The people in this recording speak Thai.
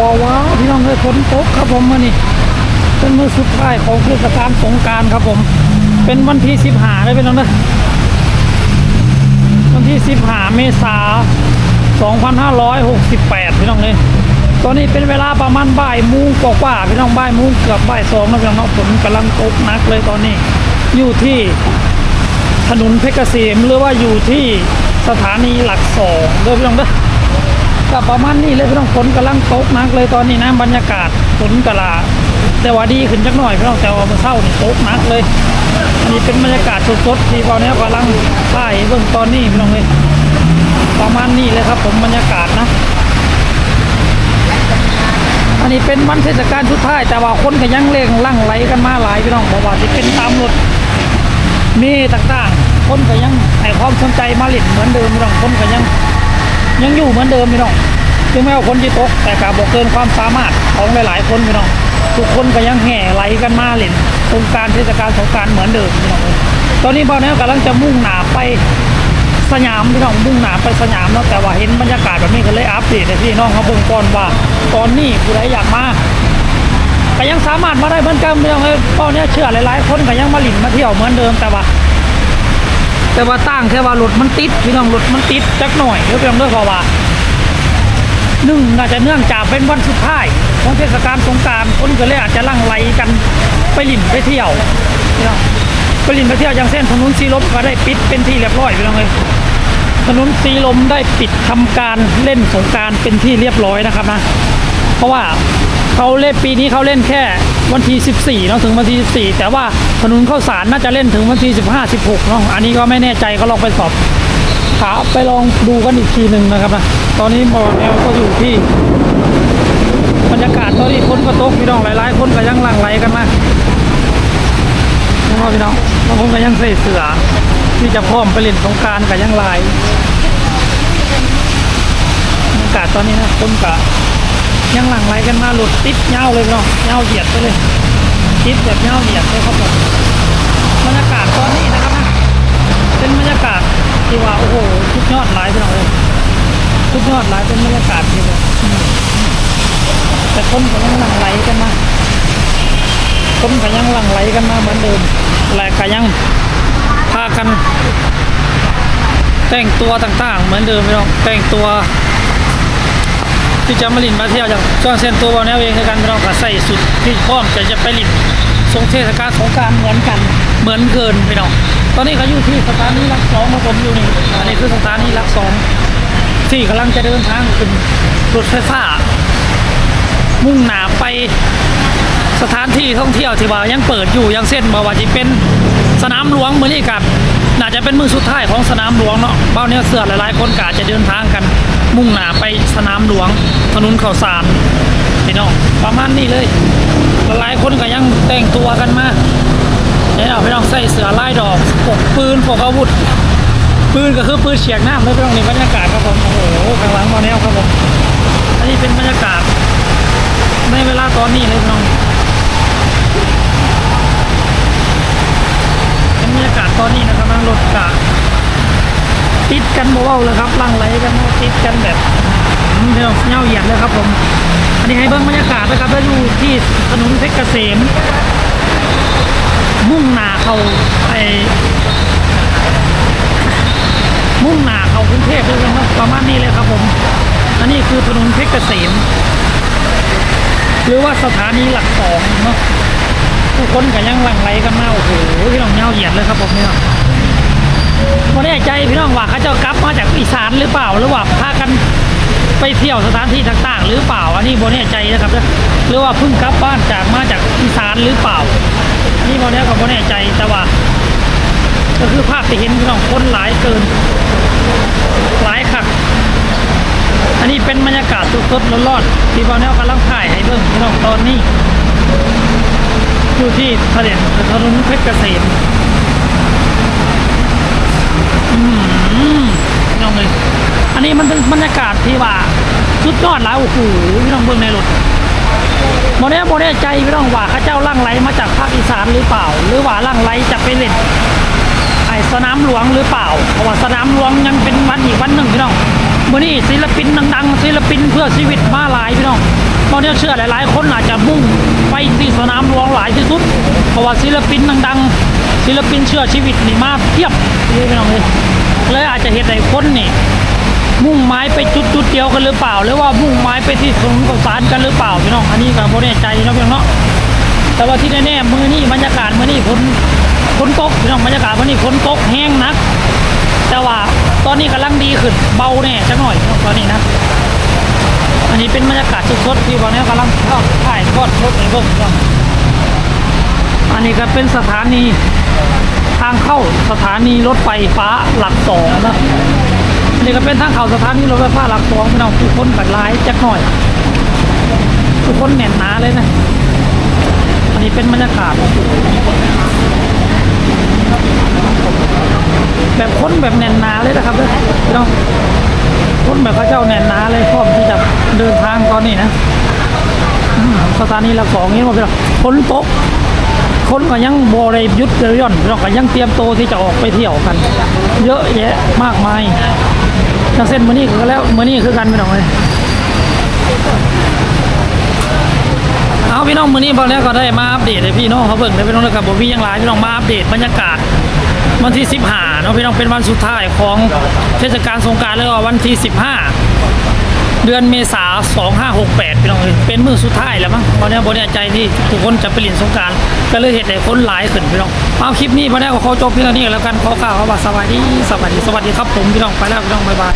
ว้าวาพี่น้องเลยฝนตกครับผมมื่อนี้เป็นมือสุดท้ายของเทศกาลสงการครับผม เป็นวันที่สิบหาเลยพี่น้องเนะวันที่สิบหาเมษาสองพันห้าร้อยหกสิบแปดพี่น้องเลยตอนนี้เป็นเวลาประมาณบ่ายมุ้งกว่าพี่น้องบ่ายมุ้งเกือบบ่ายสองแล้วพี่น้องเนาะฝนกำลังตกหนักเลยตอนนี้ อยู่ที่ถนนเพชรเกษมหรือว่าอยู่ที่สถานีหลักสองเด้อพี่น้องเด้อ ก็ประมาณนี้เลยพี่น้องฝนกำลังตกนักเลยตอนนี้นะบรรยากาศฝนกะลาแต่ว่าดีขึ้นจักหน่อยพี่น้องแต่ว่ามื่อเช้านี่ตกนักเลยอันนี้เป็นบรรยากาศสดๆที่ตอนนี้กำลังถ่ายเบื้องตอนนี้พี่น้องเลยประมาณนี้เลยครับ ผมบรรยากาศนะ อันนี้เป็นวันเทศกาลสุดท้ายแต่ว่าคนก็ยังเล่งลั่งไหลกันมาหลายพี่น้องบอกว่าที่เป็นตามรถมีต่างๆ คนก็ยังให้ความสนใจมาเล่นเหมือนเดิมพี่น้องคนก็ยัง ยังอยู่เหมือนเดิมพี่น้องถึงแม้ว่าคนจะตก แต่ก็บอกเกินความสามารถของหลาย ๆ คนพี่น้องทุกคนก็ยังแห่ไหลกันมาเล่นสงการเทศกาลสงการเหมือนเดิมพี่น้องตอนนี้บ่าวแนวกำลังจะมุ่งหน้าไปสยามพี่น้องมุ่งหน้าไปสยามเนาะแต่ว่าเห็นบรรยากาศแบบนี้ก็เลยอัปเดตให้พี่น้องเขาเบิ่งก่อนว่า ตอนนี้ผู้ใดอยากมาก็ยังสามารถมาได้เหมือนกันพี่น้องเอ้ยตอนนี้เชื่อหลาย ๆ คนก็ยังมาหลินมาเที่ยวเหมือนเดิมแต่ว่า แต่ว่าตั้งแค่ว่ารถมันติดพี่น้องรถมันติดจักหน่อยเดี๋ยวพี่น้องด้วยเพราะว่าหนึ่งอาจจะเนื่องจากเป็นวันสุดท้ายของเทศกาลสงการคนก็เลยอาจจะลั่งไหลกันไปหลินไปเที่ยวพี่น้องไปหลินไปเที่ยวอย่างเส้นถนนสีลมก็ได้ปิดเป็นที่เรียบร้อยพี่น้องเลยถนนสีลมได้ปิดทำการเล่นสงการเป็นที่เรียบร้อยนะครับนะ เพราะว่า เขาเล่นปีนี้เขาเล่นแค่วันที่ 14เนาะถึงวันที่ 14 แต่ว่าถนนข้าวสารน่าจะเล่นถึงวันที่ 15 16เนาะอันนี้ก็ไม่แน่ใจก็ลองไปสอบถามไปลองดูกันอีกทีหนึ่งนะครับนะตอนนี้บอลแนวก็อยู่ที่บรรยากาศตอนนี้คนก็ตกพี่น้องหลายๆ คนก็ยังหลั่งไหลกันมาน้องพี่น้องบางคนก็ยังใส่เสื้อที่จะพร้อมไปเล่นสงการก็ยังหลายบรรยากาศตอนนี้นะคนก็ ยังหลังไหลกันมาหลุดติดเงาเลยเนาะเงาเหยียดไปเลยติดแบบเงาเหยียดเลยครับผมบรรยากาศตอนนี้นะครับนะเป็นบรรยากาศที่ว่าโอ้โหสุดยอดหลายพี่น้องเลยสุดยอดหลายเป็นบรรยากาศที่แบบอืมแต่คนก็ยังหลังไหลกันมาคนก็ยังหลังไหลกันมาเหมือนเดิมแหละก็ยังพากัน แต่งตัวต่างๆ เหมือนเดิมพี่น้องแต่งตัว ที่จะมาลินมาเที่ยวอย่างช่วงเส้นตัวบอลแนวเองคือกันเราก็ใส่สุดที่พร้อมจะจะไปลินทรงเทศกาลสงการเหมือนกันเหมือนเกินพี่น้องตอนนี้เขาอยู่ที่สถานีหลักสองครับผมอยู่นี่อันนี้คือสถานีหลักสองที่กำลังจะเดินทางขึ้นรถไฟฟ้า มุ่งหนาไปสถานที่ท่องเที่ยวที่ว่ายังเปิดอยู่ยังเส้นบ่ว่าจะเป็นสนามหลวงเมือนี้กับน่าจะเป็นมือสุดท้ายของสนามหลวงเนาะเบ้าเนี่ยเสือหลายๆคนกาจะเดินทางกัน มุ่งหนาไปสนามหลวง ถนนข้าวสารพี่น้องประมาณนี้เลยหลายคนก็ยังแต่งตัวกันมาเนี่ยพี่น้องใส่เสือลายดอกพกปืนพกอาวุธปืนก็คือปืนเฉียงน้ำเลยพี่น้องในบรรยากาศครับผมโอ้โหข้างหลังมาแนวครับผมอันนี้เป็นบรรยากาศในเวลาตอนนี้เลยพี่น้องเป็นบรรยากาศตอนนี้นะครับนั่งรถกะ กันเบาๆเลยครับลังไหลกันติดกันแบบอืมเดี๋ยวเงาเหยียดเลยครับผมอันนี้ให้เบิ้งบรรยากาศนะครับแล้วอยู่ที่ถนนเพชรเกษม มุ่งหน้าเขาไอมุ่งหน้าเขากรุงเทพเลยครับประมาณนี้เลยครับผม อันนี้คือถนนเพชรเกษม หรือว่าสถานีหลักสองเนาะผู้คนก็ยังหลั่งไหลกันมาโอ้โหพี่น้องเงาเหยียดเลยครับผมเนี่ย ไม่แน่ใจพี่น้องว่าเขาเจะกลับมาจากอีสานหรือเปล่าหรือว่าพากันไปเที่ยวสถานที่ต่างๆ หรือเปล่าอันนี้โบแน่ใจนะครับหรือว่าเพิ่งกลับบ้านจากมาจากอีสานหรือเปล่า นี่โบแน่ก็โบแน่ใจแต่ว่า ก็คือภาพที่เห็นพี่น้องคนหลายเกินหลายคักอันนี้เป็นบรรยากาศสดๆร้อนๆที่บอลแนวกำลังถ่ายให้เบิ่งพี่น้องตอนนี้อยู่ที่ถนนถนนเพชรเกษมอืมพี่น้อง เลย อันนี้มันเป็นบรรยากาศที่ว่าสุดยอดแล้วโอ้โหพี่น้องเบิ่งในรถโมเน่โมเน่ใจพี่น้องว่าข้าเจ้าล่างไหลมาจากภาคอีสานหรือเปล่า หรือว่าล่างไหลจะไปเล่นไอสนามหลวงหรือเปล่าเพราะว่าสนามหลวงยังเป็นวันอีกวันหนึ่งพี่น้องมื่อนี้ศิลปินดังๆศิลปินเพื่อชีวิตมาหลายพี่น้องตอนจะเชื่อหลายๆ คนอาจจะมุ่งไปที่สนามหลวงหลายที่สุด เพราะว่าศิลปินดังๆศิลปินเชื่อชีวิตนี่มาเทียบเลยพี่น้องเลย เลยอาจจะเห็นหลายคนนี่ มุ่งไม้ไปจุดจุดเดียวกันหรือเปล่า หรือว่ามุ่งไม้ไปที่ถนนข้าวสารกันหรือเปล่าพี่น้องอันนี้ก็บ่แน่ใจนะพี่น้องเนาะแต่ว่าที่แน่ๆมือนี่บรรยากาศมือนี่ฝนฝนตกพี่น้องบรรยากาศมือนี่ฝนตกแห้งนัก แต่ว่าตอนนี้กำลังดีขึ้นเบาแน่จังหน่อยตอนนี้นะอันนี้เป็นบรรยากาศสดๆที่วันนี้กำลังเข้าถ่ายทอดสดในเบิ่งครับอันนี้ก็เป็นสถานี ทางเข้าสถานีรถไฟฟ้าหลักสองนะอันนี้ก็เป็นทางเข้าสถานีรถไฟฟ้าหลักสองพี่น้องทุกคนกัดลายจักหน่อยทุกคนแน่นหนาเลยนะอันนี้เป็นบรรยากาศแบบคนแบบแน่นหนาเลยนะครับเด้อพี่น้องคนแบบพระเจ้าแน่นหนาเลยพร้อมที่จะเดินทางตอนนี้นะสถานีหละสองนี้ว่าพี่น้องคนตก คนก็ยังบริยุทธ์เรือย่อนเราก็ยังเตรียมตัวที่จะออกไปเที่ยวกัน เยอะแยะมากมายทางเส้นมือนี่ก็แล้วมือนี่คือกันพี่น้องเลยเอาพี่น้องมือนี้พอแล้วก็ได้มาอัปเดตให้พี่น้องเขาเบิ่งได้พี่น้องเลยครับผมพี่ยังหลายพี่น้องมาอัปเดตบรรยากาศวันที่ 15เนาะพี่น้องเป็นวันสุดท้ายของเทศกาลสงกรารแล้ววันที่ 15 เดือนเมษา2568พี่น้องเอ้ยเป็นมื้อสุดท้ายแล้วมั้งตอนนี้บนใจที่ทุกคนจะไปเล่นสงการก็เลยเห็นให้คนหลายขึ้นพี่น้องเอาคลิปนี้พอแล้วก็ขอจบพี่น้องนี้แล้วกันขอกล่าวคำว่าสวัสดีสวัสดีสวัสดีครับผมพี่น้องไปแล้วพี่น้องบ๊ายบาย